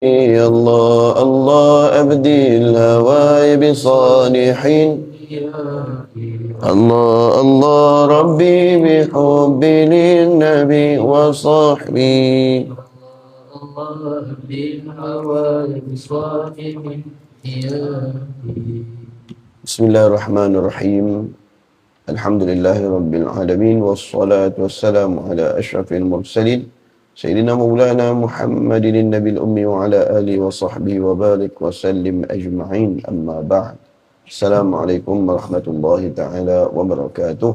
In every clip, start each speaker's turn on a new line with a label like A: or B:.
A: الله الله أبدي الهوى بصالحين. الله الله ربي بحبي للنبي وصحبي الله بصالحين بسم الله الرحمن الرحيم. الحمد لله رب العالمين والصلاة والسلام على أشرف المرسلين. سيدنا مولانا محمد النبي الأمي وعلى آله وصحبه وبارك وسلم أجمعين. أما بعد السلام عليكم ورحمة الله تعالى وبركاته.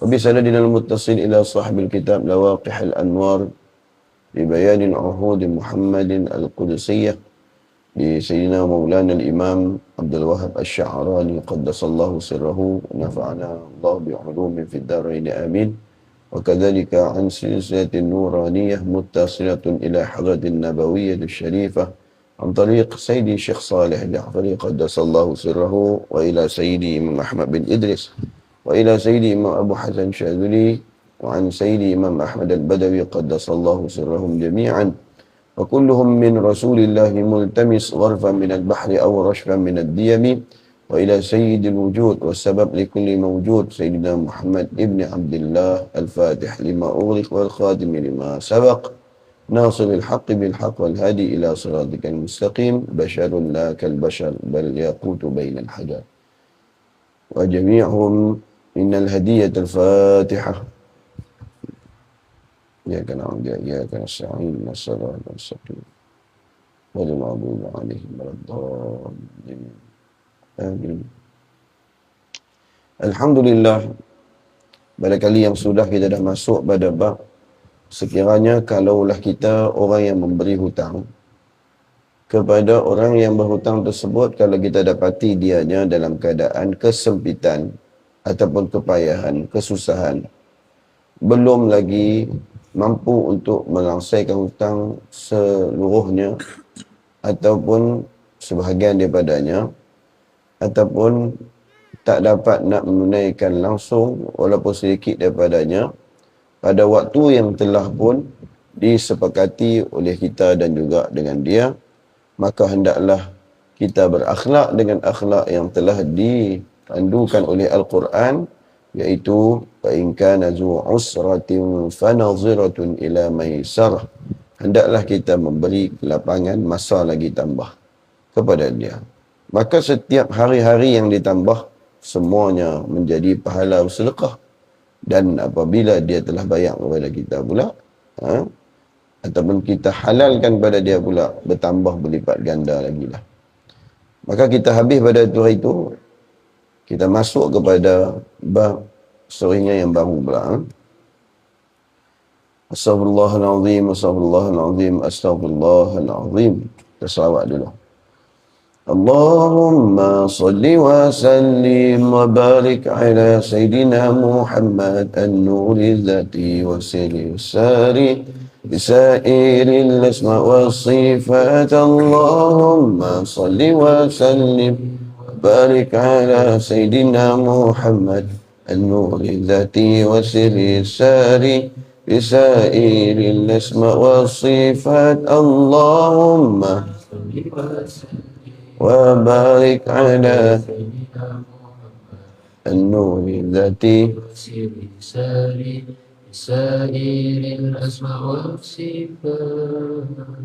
A: وبسندنا المتصل إلى صاحب الكتاب لواقح الأنوار ببيان العهود محمد القدسية لسيدنا مولانا الإمام عبد الوهاب الشعراني. قدس الله سره ونفعنا الله بعلوم في الدارين. آمين. وكذلك عن سلسلة نورانية متصلة إلى حضرة النبوية الشريفة عن طريق سيدي الشيخ صالح الجعفري قدس الله سره وإلى سيدي إمام أحمد بن إدريس وإلى سيدي إمام أبو حسن شاذلي وعن سيدي إمام أحمد البدوي قدس الله سرهم جميعا. وكلهم من رسول الله ملتمس غرفا من البحر أو رشفا من الديم. وإلى سيد الوجود والسبب لكل موجود سيدنا محمد ابن عبد الله الفاتح لما أغلق والخاتم لما سبق ناصر الحق بالحق والهادي إلى صراطك المستقيم بشر لا كالبشر بل يقوت بين الحجر. وجميعهم إن الهدية الفاتحة. إياك نعبد إياك نستعين الصراط المستقيم والمغضوب عليهم ولا الضالين. Amin. Alhamdulillah pada kali yang sudah kita dah masuk pada bab sekiranya kalaulah kita orang yang memberi hutang kepada orang yang berhutang tersebut kalau kita dapati dianya dalam keadaan kesempitan ataupun kepayahan, kesusahan belum lagi mampu untuk melangsaikan hutang seluruhnya ataupun sebahagian daripadanya ataupun tak dapat nak menunaikan langsung walaupun sedikit daripadanya pada waktu yang telah pun disepakati oleh kita dan juga dengan dia maka hendaklah kita berakhlak dengan akhlak yang telah dipandukan oleh Al-Quran iaitu fa in kana zu usratin fanaziratun ila maisarah. Hendaklah kita memberi kelapangan masa lagi tambah kepada dia maka setiap hari-hari yang ditambah semuanya menjadi pahala sedekah dan apabila dia telah bayar kepada kita pula ha, ataupun kita halalkan pada dia pula bertambah berlipat ganda lagi lah maka kita habis pada hari itu kita masuk kepada bab seringnya yang baru pula ha? Astaghfirullahaladzim, astaghfirullahaladzim, astaghfirullahaladzim. Kita selawat dulu. اللهم صل وسلم وبارك على سيدنا محمد النور الذاتي وسر الساري بسائر الأسماء والصفات. اللهم صل وسلم وبارك على سيدنا محمد النور الذاتي وسر الساري بسائر الأسماء والصفات. اللهم صل وسلم وبارك على النور التي سائر الأسماء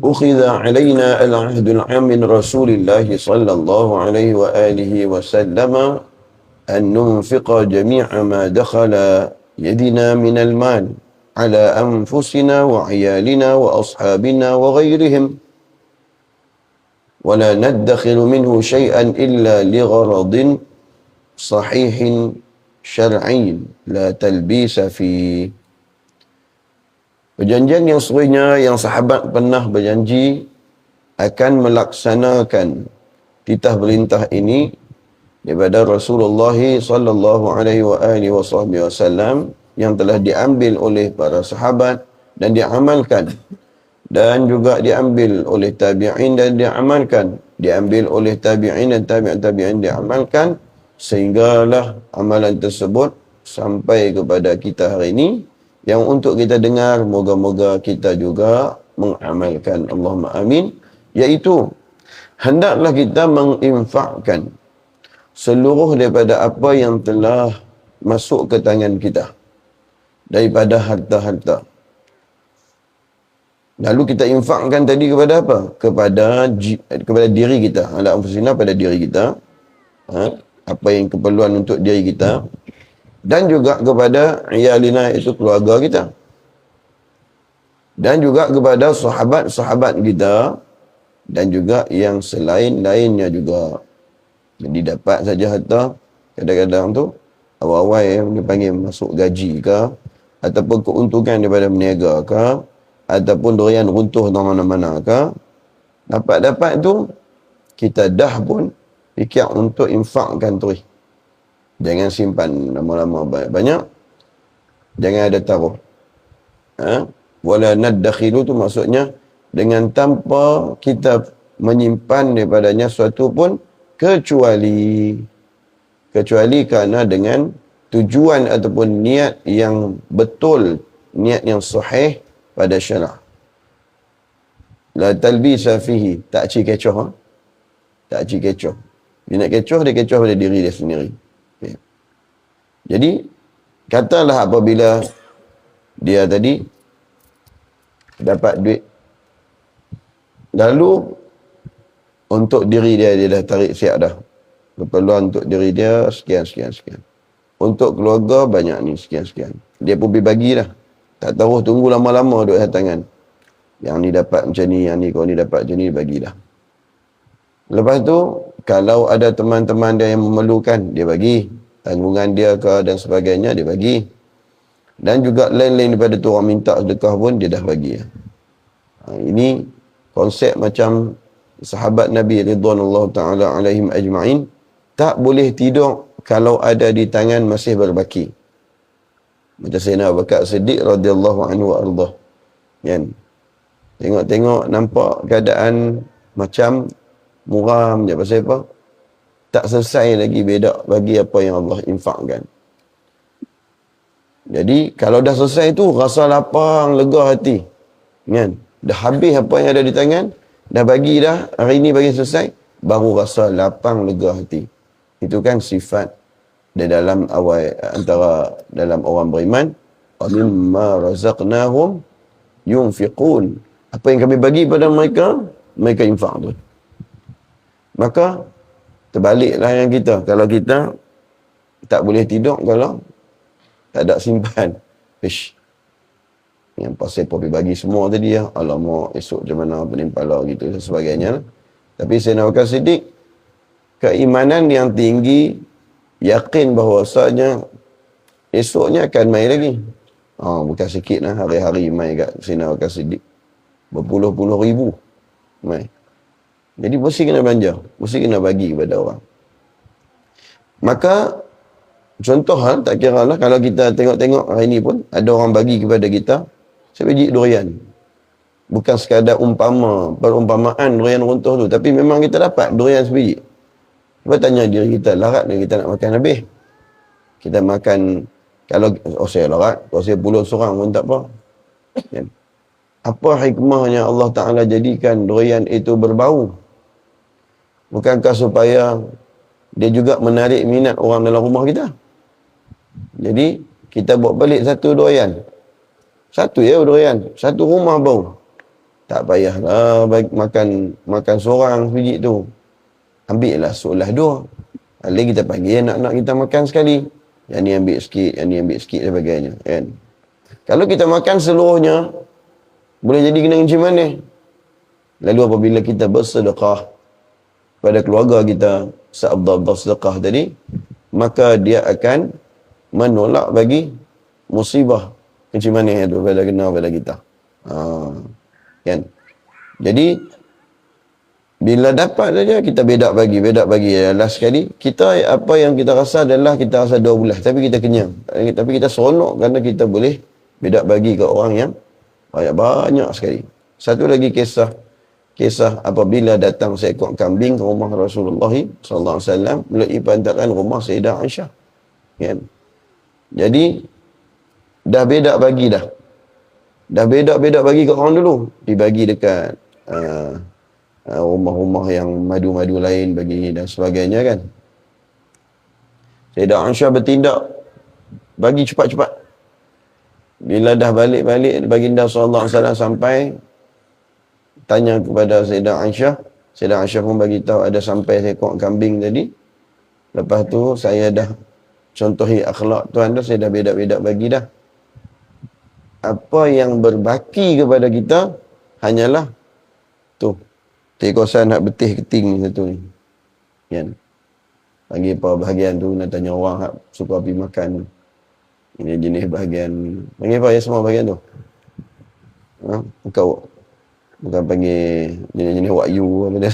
A: أخذ علينا العهد العام من رسول الله صلى الله عليه وآله وسلم أن ننفق جميع ما دخل يدنا من المال على أنفسنا وعيالنا وأصحابنا وغيرهم. ولا ندخل منه شيئا إلا لغرض صحيح شرعي لا تلبيس فيه Perjanjian yang serunya yang sahabat pernah berjanji akan melaksanakan titah perintah ini daripada Rasulullah sallallahu alaihi wa alihi wasallam yang telah diambil oleh para sahabat dan diamalkan dan juga diambil oleh tabi'in dan diamalkan. Diambil oleh tabi'in dan tabi'in tabi'in diamalkan sehinggalah amalan tersebut sampai kepada kita hari ini. Yang untuk kita dengar moga-moga kita juga mengamalkan Allahumma amin. Iaitu, hendaklah kita menginfakkan seluruh daripada apa yang telah masuk ke tangan kita. Daripada harta-harta. Lalu kita infakkan tadi kepada apa? Kepada kepada diri kita. Ala anfusina pada diri kita. Ha? Apa yang keperluan untuk diri kita. Dan juga kepada iyalina itu keluarga kita. Dan juga kepada sahabat-sahabat kita. Dan juga yang selain-lainnya juga. Jadi dapat saja harta. Kadang-kadang tu. Awal-awal yang dipanggil masuk gaji ke. Ataupun keuntungan daripada meniaga ke ataupun durian runtuh di mana-mana ke? Dapat-dapat tu kita dah pun fikir untuk infakkan terus jangan simpan lama-lama banyak-banyak jangan ada taruh. Ha? wala naddakhilu tu maksudnya dengan tanpa kita menyimpan daripadanya suatu pun kecuali kecuali kerana dengan tujuan ataupun niat yang betul niat yang sahih pada syarah. La talbisa fihi. Tak cik kecoh. Ha? Tak cik kecoh. Dia nak kecoh, dia kecoh pada diri dia sendiri. Okay. Jadi, katalah apabila dia tadi dapat duit. Lalu, untuk diri dia, dia dah tarik siap dah. Keperluan untuk diri dia, sekian, sekian, sekian. Untuk keluarga, banyak ni, sekian, sekian. Dia pun bagi dah. Tak tahu tunggu lama-lama duduk atas tangan. Yang ni dapat macam ni, yang ni kau ni dapat macam ni, bagilah. Lepas tu, kalau ada teman-teman dia yang memerlukan, dia bagi. Tanggungan dia ke dan sebagainya, dia bagi. Dan juga lain-lain daripada tu orang minta sedekah pun, dia dah bagi. Ha, ini konsep macam sahabat Nabi Ridwan Allah Ta'ala alaihim ajma'in. Tak boleh tidur kalau ada di tangan masih berbaki. Macam Sayyidina Abu Bakar Siddiq radhiyallahu anhu wa ardah. Kan? Tengok-tengok nampak keadaan macam muram je pasal apa? Tak selesai lagi beda bagi apa yang Allah infakkan. Jadi kalau dah selesai tu rasa lapang, lega hati. Kan? Dah habis apa yang ada di tangan, dah bagi dah, hari ni bagi selesai, baru rasa lapang, lega hati. Itu kan sifat di dalam awal antara dalam orang beriman mimma razaqnahum yunfiqun. Apa yang kami bagi pada mereka mereka infak tu. Maka terbaliklah yang kita. Kalau kita tak boleh tidur kalau tak ada simpan. Ish. Yang pasal popi bagi semua tadi ya. Alamak esok macam mana penimpala gitu dan sebagainya. Tapi saya nak sidik keimanan yang tinggi yakin bahawasanya esoknya akan main lagi. Ha, bukan sikit lah hari-hari main kat Sinar Wakil Siddiq. Berpuluh-puluh ribu main. Jadi mesti kena belanja. Mesti kena bagi kepada orang. Maka contoh ha, tak kira lah kalau kita tengok-tengok hari ni pun ada orang bagi kepada kita sebiji durian. Bukan sekadar umpama, perumpamaan durian runtuh tu. Tapi memang kita dapat durian sebiji. Cuba tanya diri kita, larat ni kita nak makan habis. Kita makan, kalau oh saya larat, kalau saya puluh seorang pun tak apa. Kan? Apa hikmahnya Allah Ta'ala jadikan durian itu berbau? Bukankah supaya dia juga menarik minat orang dalam rumah kita? Jadi, kita buat balik satu durian. Satu ya durian. Satu rumah bau. Tak payahlah makan makan seorang biji tu ambil lah seolah dua. Lalu kita panggil anak-anak kita makan sekali. Yang ni ambil sikit, yang ni ambil sikit dan sebagainya. Kan? Kalau kita makan seluruhnya, boleh jadi kena macam mana? Lalu apabila kita bersedekah pada keluarga kita, seabdah-abdah sedekah tadi, maka dia akan menolak bagi musibah macam mana itu pada kena pada kita. Ha, kan? Jadi, bila dapat saja kita bedak bagi, bedak bagi. Last sekali, kita apa yang kita rasa adalah kita rasa dua bulan. Tapi kita kenyang. Tapi kita seronok kerana kita boleh bedak bagi ke orang yang banyak-banyak sekali. Satu lagi kisah. Kisah apabila datang seekor kambing ke rumah Rasulullah SAW melalui pantaran rumah Sayyidah Aisyah. Kan? Jadi, dah bedak bagi dah. Dah bedak-bedak bagi ke orang dulu. Dibagi dekat uh, rumah-rumah yang madu-madu lain bagi dan sebagainya kan. Sayyidah Aisyah bertindak bagi cepat-cepat. Bila dah balik-balik baginda sallallahu alaihi wasallam sampai tanya kepada Sayyidah Aisyah, Sayyidah Aisyah pun bagi tahu ada sampai seekor kambing tadi. Lepas tu saya dah contohi akhlak tuan tu saya dah bedak-bedak bagi dah. Apa yang berbaki kepada kita hanyalah tu. Tekosan nak betih keting ni satu ni. Kan? Panggil apa bahagian tu nak tanya orang hak suka pergi makan. Ini jenis bahagian. Panggil apa ya semua bahagian tu? Ha? Kau bukan panggil jenis-jenis wakyu apa dia.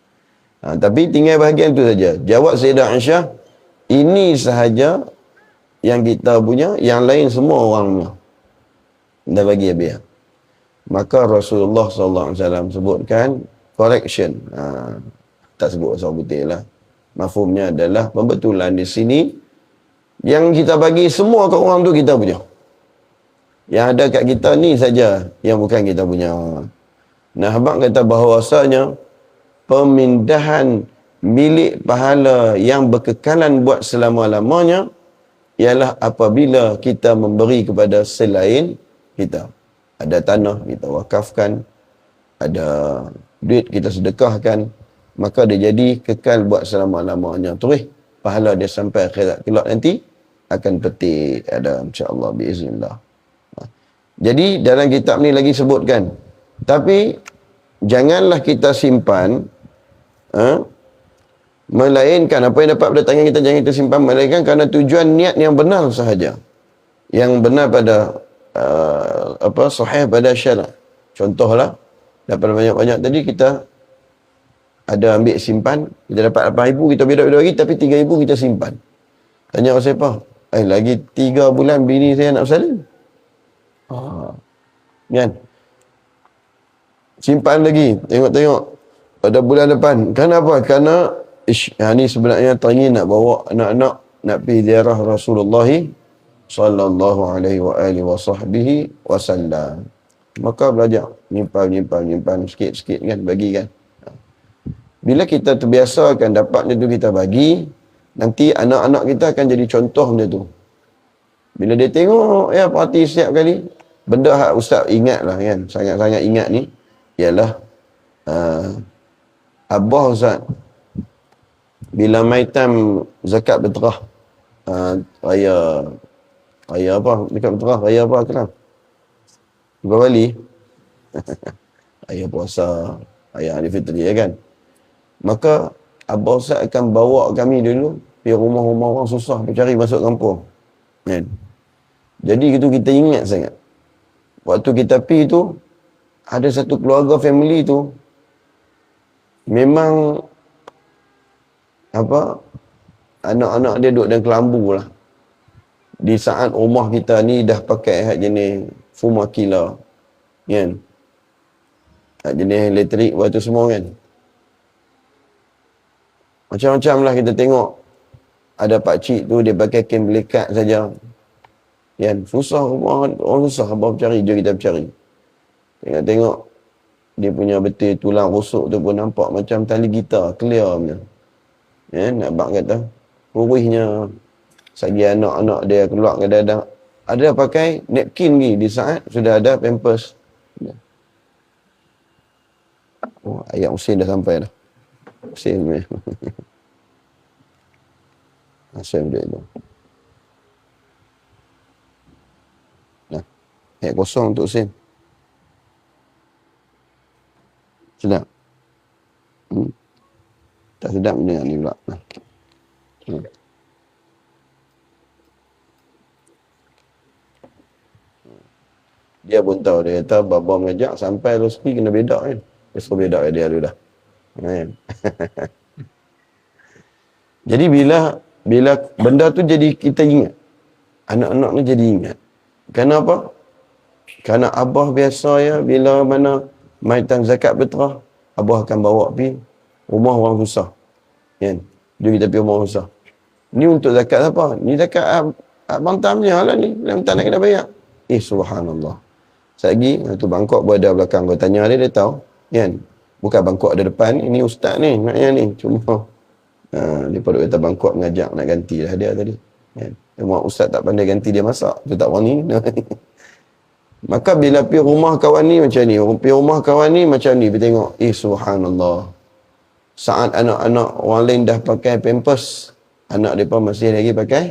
A: ha, tapi tinggal bahagian tu saja. Jawab Sayyidah Aisyah, ini sahaja yang kita punya, yang lain semua orang punya. Dah bagi biar. Maka Rasulullah SAW sebutkan correction. Ha, tak sebut asal putih lah. Mafhumnya adalah pembetulan di sini yang kita bagi semua ke orang tu kita punya. Yang ada kat kita ni saja yang bukan kita punya. Nah abang kata bahawasanya pemindahan milik pahala yang berkekalan buat selama-lamanya ialah apabila kita memberi kepada selain kita. Ada tanah kita wakafkan ada duit kita sedekahkan maka dia jadi kekal buat selama-lamanya. Terus pahala dia sampai akhirat kelak nanti akan petik ada insya-Allah biiznillah. Jadi dalam kitab ni lagi sebutkan. Tapi janganlah kita simpan ha, melainkan apa yang dapat pada tangan kita jangan kita simpan melainkan kerana tujuan niat yang benar sahaja. Yang benar pada uh, apa sahih pada syarak. Contohlah daripada banyak-banyak tadi kita ada ambil simpan, kita dapat 8 ribu, kita beda-beda lagi, tapi 3 ribu kita simpan. Tanya orang siapa? Eh, lagi 3 bulan bini saya nak bersalin. Ha. Kan? Simpan lagi, tengok-tengok. Pada bulan depan. Kenapa? Kerana ish, ha, ni sebenarnya teringin nak bawa anak-anak nak pergi ziarah Rasulullah sallallahu alaihi wa alihi wa sahbihi wasallam. Maka belajar nyimpan nyimpan nyimpan sikit-sikit kan bagi kan. Bila kita terbiasa akan dapat tu kita bagi, nanti anak-anak kita akan jadi contoh benda tu. Bila dia tengok ya parti setiap kali, benda hak ustaz ingat lah kan, sangat-sangat ingat ni, ialah uh, Abah Ustaz, bila mai time zakat beterah, uh, raya, raya apa, dekat beterah, raya apa kenal? Kali? raya puasa, raya hari fitri ya kan? Maka Abah Ustaz akan bawa kami dulu pergi rumah-rumah orang susah mencari masuk kampung. Kan? Jadi itu kita ingat sangat. Waktu kita pergi tu ada satu keluarga family tu memang apa anak-anak dia duduk dalam kelambu lah. Di saat rumah kita ni dah pakai hak jenis fumakila. Kan? Hak jenis elektrik waktu semua kan. Macam-macam lah kita tengok. Ada pak cik tu dia pakai kain belikat saja. Yang susah rumah orang susah apa cari dia kita cari. Tengok-tengok dia punya betul tulang rusuk tu pun nampak macam tali gitar clear punya. Ya, nak bak kata purihnya sagi anak-anak dia keluar kadang-kadang ada pakai napkin ni di saat sudah ada pampers. Ya. Oh, ayat Husin dah sampai dah. Husin ni. Hasil dia tu. Nah, ayat kosong untuk Husin. Sedap. Hmm. Tak sedap benda ni pula. Nah. Hmm. Dia pun tahu, dia kata baba mengajak sampai rezeki kena bedak kan. Suruh bedak dia dulu dah. Kan? Jadi bila bila benda tu jadi kita ingat. Anak-anak ni jadi ingat. Kenapa? Kerana abah biasa ya bila mana maitan zakat betrah, abah akan bawa pi rumah orang susah. Kan? Dia kita pergi rumah susah. Ni untuk zakat apa? Ni zakat ab, abang tamnya lah ni. Yang tak nak kena bayar. Eh subhanallah. Sekejap lagi, tu bangkok berada belakang. Kau tanya dia, dia tahu. Kan? Bukan bangkok ada depan ni, ni ustaz ni, maknanya ni. Cuma, ha, dia pada kata bangkok mengajak nak ganti lah dia tadi. Kan? Memang ustaz tak pandai ganti dia masak. Tu tak wangi. Maka bila pergi rumah kawan ni macam ni. Pergi rumah kawan ni macam ni. Pergi tengok. Eh subhanallah. Saat anak-anak orang lain dah pakai pampers. Anak mereka masih lagi pakai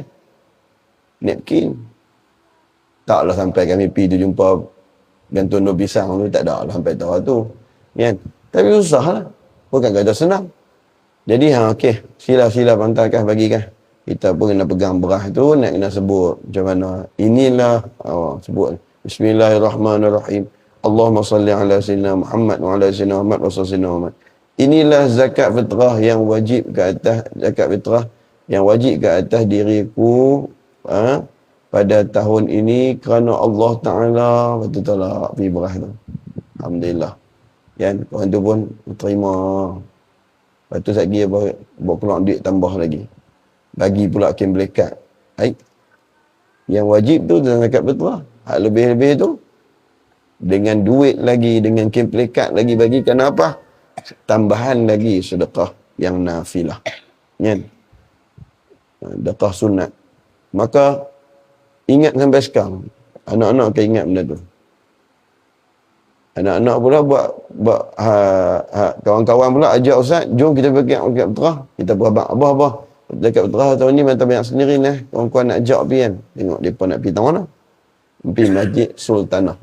A: napkin. Taklah sampai kami pergi tu jumpa gantung no pisang tu. Tak ada lah sampai tahu tu. Kan? Tapi susah lah. Bukan kata senang. Jadi ha, okey. Sila-sila pantalkan bagikan kita pun kena pegang berah tu nak kena sebut macam mana inilah oh, sebut Bismillahirrahmanirrahim Allahumma salli ala sayyidina Muhammad wa ala sayyidina Muhammad wa sayyidina Muhammad inilah zakat fitrah yang wajib ke atas zakat fitrah yang wajib ke atas diriku ha, pada tahun ini kerana Allah Ta'ala betul tolak pergi berah tu Alhamdulillah kan orang tu pun terima lepas tu saya pergi buat keluar duit tambah lagi bagi pula kem melekat. Baik. Yang wajib tu dalam zakat fitrah. Hak lebih-lebih tu dengan duit lagi, dengan kem melekat lagi bagikan apa? Tambahan lagi sedekah yang nafilah. Kan? Sedekah sunat. Maka ingat sampai sekarang. Anak-anak akan ingat benda tu. Anak-anak pula buat buat ha, ha, kawan-kawan pula ajak ustaz, jom kita pergi zakat fitrah. Kita berabang abah-abah dekat Utara tahun ni mata banyak sendiri orang kuat nak jawab pergi kan? Tengok pun nak pergi tahu mana pergi masjid sultanah.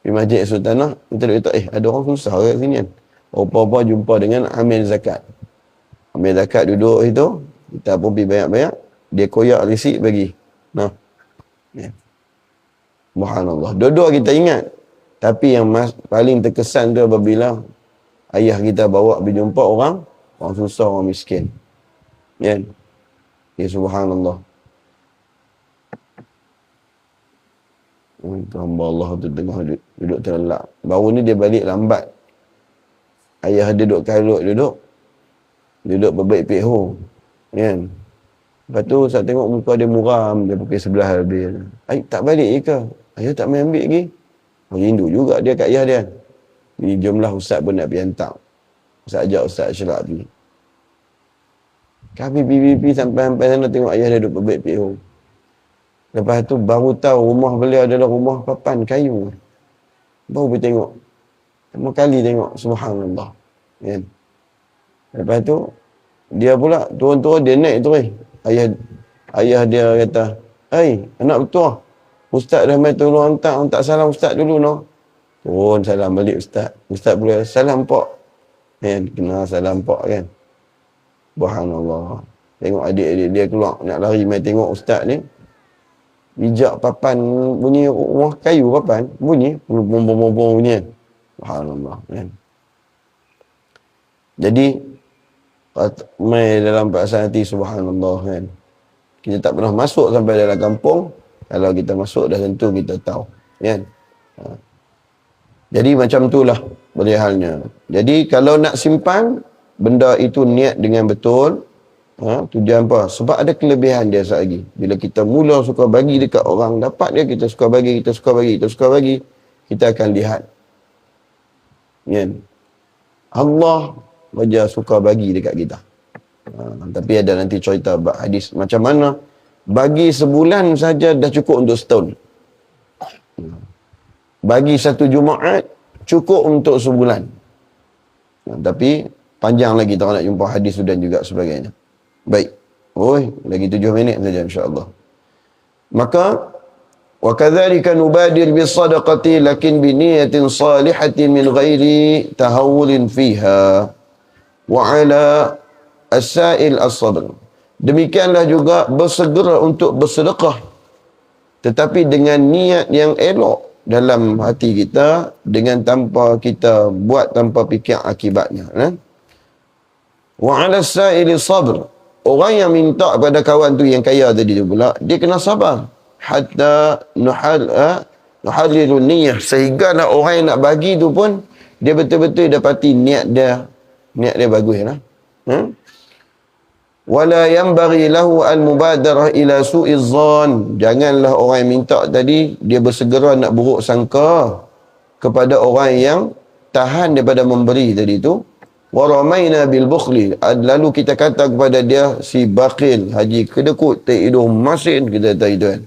A: Pergi masjid sultanah kita dia kata eh ada orang susah kat sini kan? Apa-apa jumpa dengan amil zakat. Amil zakat duduk itu kita pun pergi banyak-banyak. Dia koyak risik bagi. Nah ya. Subhanallah. Dua-dua kita ingat. Tapi yang mas, paling terkesan tu apabila ayah kita bawa pergi jumpa orang, orang susah, orang miskin. Ya. Ya subhanallah. Itu hamba Allah tu tengah duduk, duduk terlelap. Baru ni dia balik lambat. Ayah dia duduk kalut duduk. Duduk berbaik pihu. Kan? Lepas tu saya tengok muka dia muram. Dia pakai sebelah lebih. Ayah tak balik ke? Ayah tak main ambil lagi. Oh, rindu juga dia kat ayah dia. Ni jumlah ustaz pun nak pergi hantar. Ustaz ajak ustaz syelak pergi. Kami PPP sampai-sampai sana tengok ayah dia duduk berbaik PO. Lepas tu baru tahu rumah beliau adalah rumah papan kayu. Baru pergi tengok. Pertama kali tengok. Subhanallah. Kan? Lepas tu, dia pula turun-turun dia naik tu. Ayah ayah dia kata, Hei, anak betul. Ustaz dah main tolong hantar. Hantar salam Ustaz dulu no. Turun salam balik Ustaz. Ustaz boleh salam pak. Kan? Kena salam pak kan. Subhanallah. Tengok adik-adik dia keluar nak lari main tengok ustaz ni. Bijak papan bunyi rumah kayu papan bunyi bom bom bom bom bunyi. Subhanallah kan. Jadi mai dalam perasaan hati subhanallah kan. Kita tak pernah masuk sampai dalam kampung. Kalau kita masuk dah tentu kita tahu kan. Ha. Jadi macam itulah boleh halnya. Jadi kalau nak simpan benda itu niat dengan betul ha, tujuan apa sebab ada kelebihan dia lagi bila kita mula suka bagi dekat orang dapat dia kita suka bagi kita suka bagi kita suka bagi kita akan lihat ya Allah wajah suka bagi dekat kita ha, tapi ada nanti cerita hadis macam mana bagi sebulan saja dah cukup untuk setahun bagi satu Jumaat cukup untuk sebulan ha, tapi Panjang lagi tak nak jumpa hadis dan juga sebagainya. Baik. Oi, lagi tujuh minit saja insya-Allah. Maka wa kadzalika nubadir bis sadaqati lakin bi niyatin salihatin min ghairi tahawulin fiha wa ala as-sa'il as-sabr. Demikianlah juga bersegera untuk bersedekah tetapi dengan niat yang elok dalam hati kita dengan tanpa kita buat tanpa fikir akibatnya eh? Wa ala sa'ili sabr. Orang yang minta kepada kawan tu yang kaya tadi tu pula, dia kena sabar. Hatta nuhal ha? nuhalilu niyah. Sehingga nak orang yang nak bagi tu pun, dia betul-betul dapati niat dia, niat dia bagus. Lah. Hmm? Wala bagi lahu al-mubadarah ila su'izzan. Janganlah orang yang minta tadi, dia bersegera nak buruk sangka kepada orang yang tahan daripada memberi tadi tu wa ramaina bil bukhli lalu kita kata kepada dia si bakil haji kedekut tak hidung masin kita kata itu kan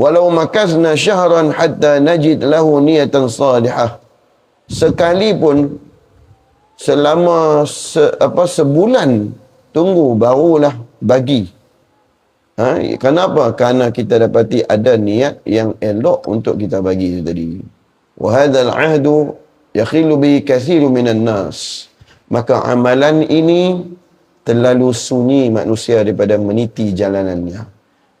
A: walau makasna syahran hatta najid lahu niyatan salihah sekalipun selama se, apa sebulan tunggu barulah bagi. Ha? Kenapa? Kerana kita dapati ada niat yang elok untuk kita bagi itu tadi. Wa hadzal ahdu yakhilu bi katsiru minan nas. Maka amalan ini terlalu sunyi manusia daripada meniti jalanannya.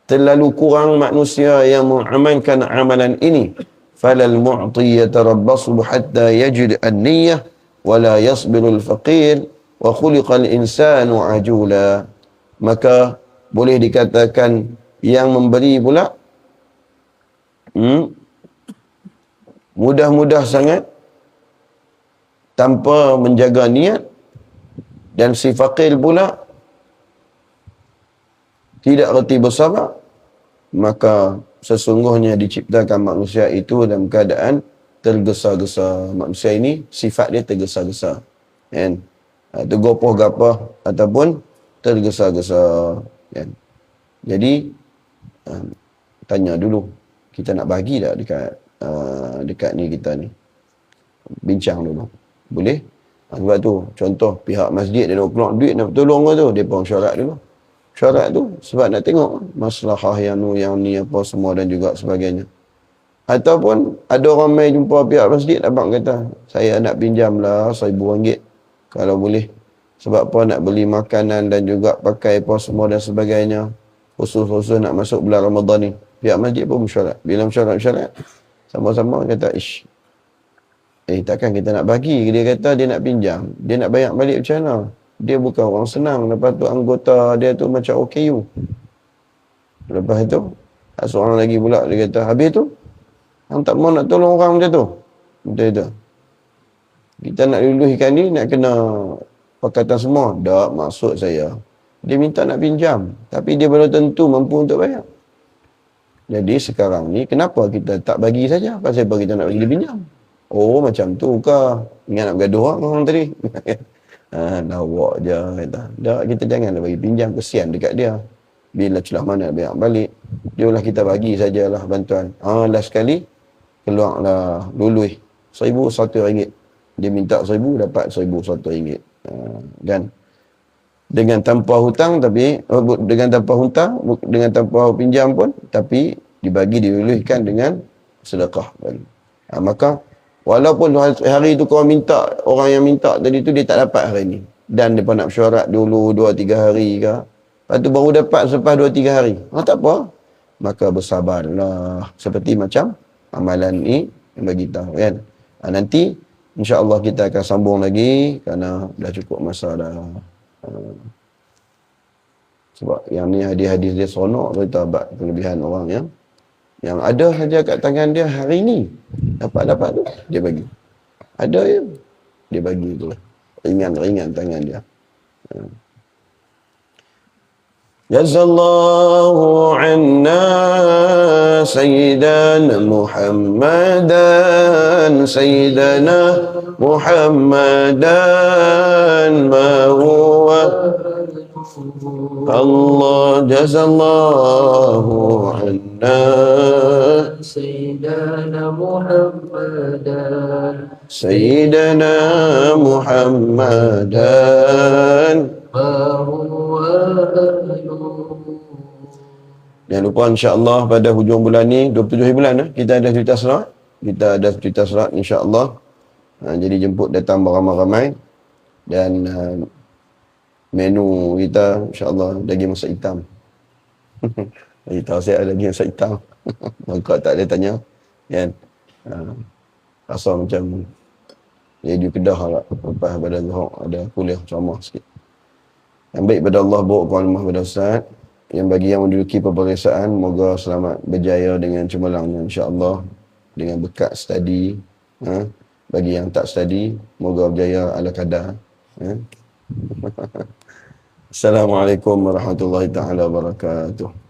A: Terlalu kurang manusia yang mengamalkan amalan ini. Falal mu'ti yatarabbasu hatta yajid an-niyyah wa la yasbiru al-faqir wa khuliqa al-insanu ajula maka boleh dikatakan yang memberi pula hmm, mudah-mudah sangat tanpa menjaga niat. Dan si fakir pula tidak reti bersabar maka sesungguhnya diciptakan manusia itu dalam keadaan tergesa-gesa manusia ini sifat dia tergesa-gesa kan? Ha, tergopoh-gapoh ataupun tergesa-gesa kan? Jadi um, tanya dulu kita nak bagi tak dekat uh, dekat ni kita ni? Bincang dulu. Boleh? Sebab tu contoh pihak masjid dia nak keluar duit nak tolong tu dia pun syarat dulu. Syarat tu sebab nak tengok masalah yang yang ni apa semua dan juga sebagainya ataupun ada orang main jumpa pihak masjid abang kata saya nak pinjam lah seribu ringgit kalau boleh sebab apa nak beli makanan dan juga pakai apa semua dan sebagainya khusus-khusus nak masuk bulan Ramadan ni pihak masjid pun syarat bila syarat sama-sama kata ish Eh takkan kita nak bagi. Dia kata dia nak pinjam. Dia nak bayar balik macam mana? Dia bukan orang senang. Lepas tu anggota dia tu macam OKU. Lepas tu, seorang lagi pula dia kata, habis tu, yang tak mau nak tolong orang macam tu. Macam itu. Kita nak luluhkan ni, nak kena pakatan semua. Tak maksud saya. Dia minta nak pinjam. Tapi dia belum tentu mampu untuk bayar. Jadi sekarang ni, kenapa kita tak bagi saja? Pasal apa kita nak bagi dia pinjam? Oh macam tu ke? Ingat nak bergaduh lah orang tadi. ha, lawak je kata. Tak, kita jangan bagi pinjam kesian dekat dia. Bila celah mana biar balik. Dia lah kita bagi sajalah bantuan. Ha, last sekali, keluarlah luluh. Seribu satu ringgit. Dia minta seribu, dapat seribu satu ringgit. Ha, kan? Dengan tanpa hutang tapi, oh, dengan tanpa hutang, dengan tanpa pinjam pun, tapi dibagi, diluluhkan dengan sedekah. Ha, maka, Walaupun hari itu kau minta, orang yang minta tadi tu dia tak dapat hari ni. Dan dia nak mesyuarat dulu 2-3 hari ke. Lepas tu baru dapat selepas 2-3 hari. Ha, tak apa. Maka bersabarlah. Seperti macam amalan ni yang bagi tahu kan. Ha, nanti insya-Allah kita akan sambung lagi kerana dah cukup masa dah. Ha. Sebab yang ni hadis-hadis dia seronok cerita bab kelebihan orang yang yang ada saja kat tangan dia hari ni. Dapat-dapat tu, dia bagi. Ada ya, dia bagi tu. Ringan-ringan tangan dia. جزى الله عنا سيدنا محمدا سيدنا محمدا ما هو. الله جزى الله عنا سيدنا محمدا. سيدنا محمدا. ما هو Jangan lupa insyaAllah pada hujung bulan ni 27 bulan eh, kita ada cerita serat Kita ada cerita serat insyaAllah ha, Jadi jemput datang beramai-ramai Dan uh, menu kita insyaAllah daging masak hitam. Bagi tahu saya ada daging masak hitam. Maka tak ada tanya. Kan? Rasa macam jadi kedah lah. Lepas pada zuhur ada kuliah ceramah sikit. Yang baik pada Allah bawa kuala pada Ustaz. Yang bagi yang menduduki peperiksaan, moga selamat berjaya dengan cemerlangnya insyaAllah. Dengan bekat study. Ha? Bagi yang tak study, moga berjaya ala kadar. Ha? Assalamualaikum warahmatullahi taala wabarakatuh.